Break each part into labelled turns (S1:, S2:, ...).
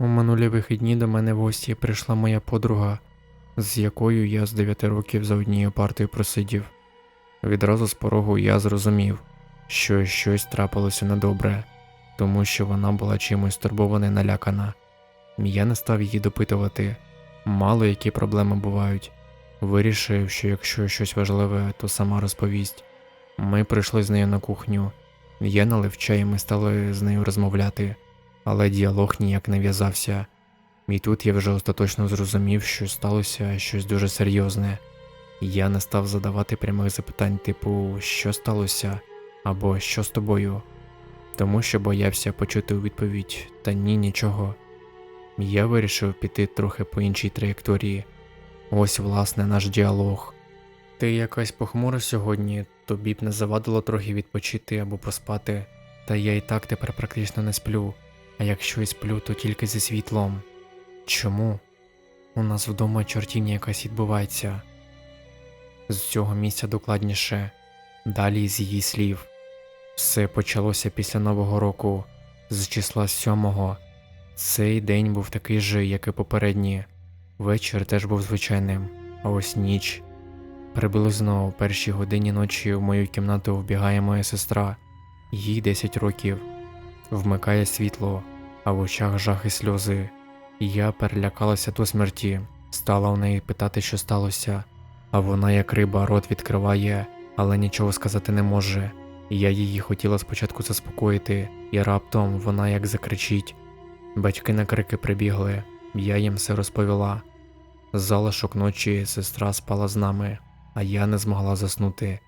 S1: У минулі вихідні до мене в гості прийшла моя подруга, з якою я з 9 років за однією партою просидів. Відразу з порогу я зрозумів, що щось трапилося недобре, тому що вона була чимось турбована і налякана. Я не став її допитувати, мало які проблеми бувають. Вирішив, що якщо щось важливе, то сама розповість. Ми прийшли з нею на кухню. Я налив чай, і ми стали з нею розмовляти, але діалог ніяк не в'язався. І тут я вже остаточно зрозумів, що сталося щось дуже серйозне. Я не став задавати прямих запитань, типу, що сталося або що з тобою, тому що боявся почути у відповідь та ні, нічого. Я вирішив піти трохи по іншій траєкторії. Ось, власне, наш діалог. Ти якась похмура сьогодні, тобі б не завадило трохи відпочити або поспати, та я і так тепер практично не сплю, а якщо і сплю, то тільки зі світлом. Чому? У нас вдома чортівня якась відбувається. З цього місця докладніше, далі з її слів. Все почалося після Нового року, з числа сьомого. Цей день був такий же, як і попередні. Вечір теж був звичайним, а ось ніч. Приблизно о першій годині ночі в мою кімнату вбігає моя сестра, їй 10 років, вмикає світло, а в очах жах і сльози. Я перелякалася до смерті, стала у неї питати, що сталося, а вона, як риба, рот відкриває, але нічого сказати не може. Я її хотіла спочатку заспокоїти, і раптом вона як закричить. Батьки на крики прибігли, я їм все розповіла. Залишок ночі сестра спала з нами, а я не змогла заснути,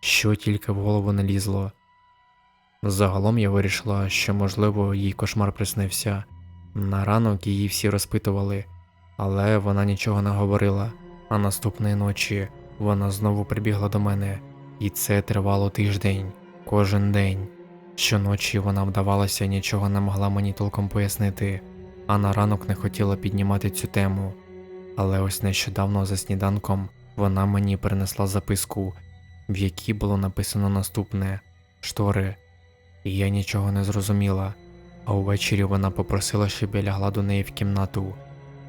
S1: що тільки в голову не лізло. Загалом я вирішила, що, можливо, їй кошмар приснився. На ранок її всі розпитували, але вона нічого не говорила. А наступної ночі вона знову прибігла до мене, і це тривало тиждень, кожен день. Щоночі вона вдавалася нічого не могла мені толком пояснити, а на ранок не хотіла піднімати цю тему. Але ось нещодавно за сніданком вона мені принесла записку, в якій було написано наступне штори, і я нічого не зрозуміла. А увечері вона попросила, щоб я лягла до неї в кімнату,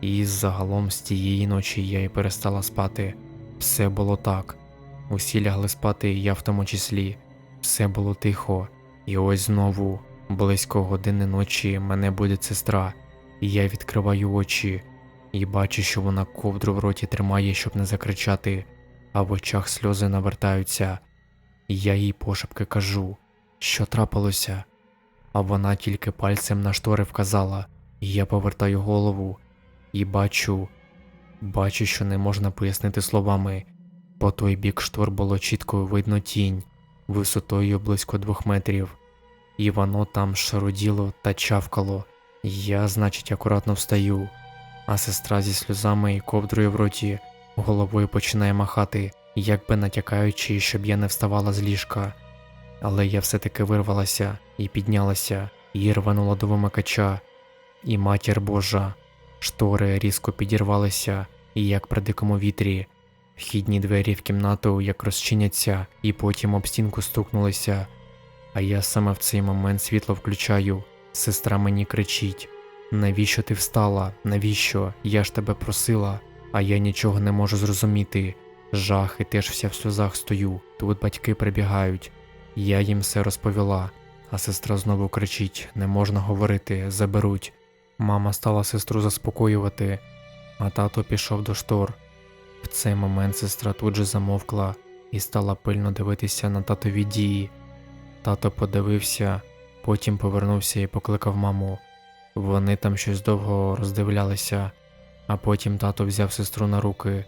S1: і загалом з тієї ночі я й перестала спати. Все було так. Усі лягли спати, і я в тому числі. Все було тихо. І ось знову, близько години ночі, мене буде сестра, і я відкриваю очі і бачу, що вона ковдру в роті тримає, щоб не закричати, а в очах сльози навертаються. І я їй пошепки кажу, що трапилося. А вона тільки пальцем на штори вказала, і я повертаю голову і бачу, бачу, що не можна пояснити словами. По той бік штор було чітко видно тінь, висотою близько двох метрів, і воно там шаруділо та чавкало. Я, значить, акуратно встаю, а сестра зі сльозами і ковдрою в роті головою починає махати, як би натякаючи, щоб я не вставала з ліжка. Але я все-таки вирвалася і піднялася, і рванула до вимикача, і матір Божа. Штори різко підірвалися, і як при дикому вітрі. Вхідні двері в кімнату як розчиняться, і потім об стінку стукнулися. А я саме в цей момент світло включаю. Сестра мені кричить: Навіщо ти встала? Навіщо? Я ж тебе просила, а я нічого не можу зрозуміти. Жах і теж вся в сльозах стою. Тут батьки прибігають. Я їм все розповіла, а сестра знову кричить: не можна говорити, заберуть. Мама стала сестру заспокоювати, а тато пішов до штор. В цей момент сестра тут же замовкла і стала пильно дивитися на татові дії. Тато подивився, потім повернувся і покликав маму. Вони там щось довго роздивлялися, а потім тато взяв сестру на руки,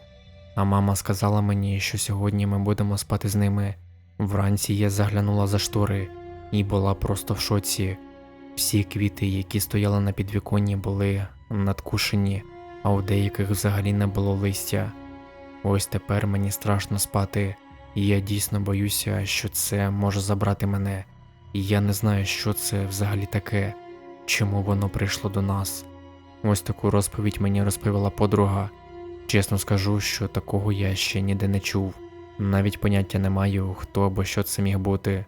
S1: а мама сказала мені, що сьогодні ми будемо спати з ними. Вранці я заглянула за штори і була просто в шоці. Всі квіти, які стояли на підвіконні, були надкушені, а у деяких взагалі не було листя. Ось тепер мені страшно спати, і я дійсно боюся, що це може забрати мене. І я не знаю, що це взагалі таке, чому воно прийшло до нас. Ось таку розповідь мені розповіла подруга. Чесно скажу, що такого я ще ніде не чув. Навіть поняття не маю, хто або що це міг бути.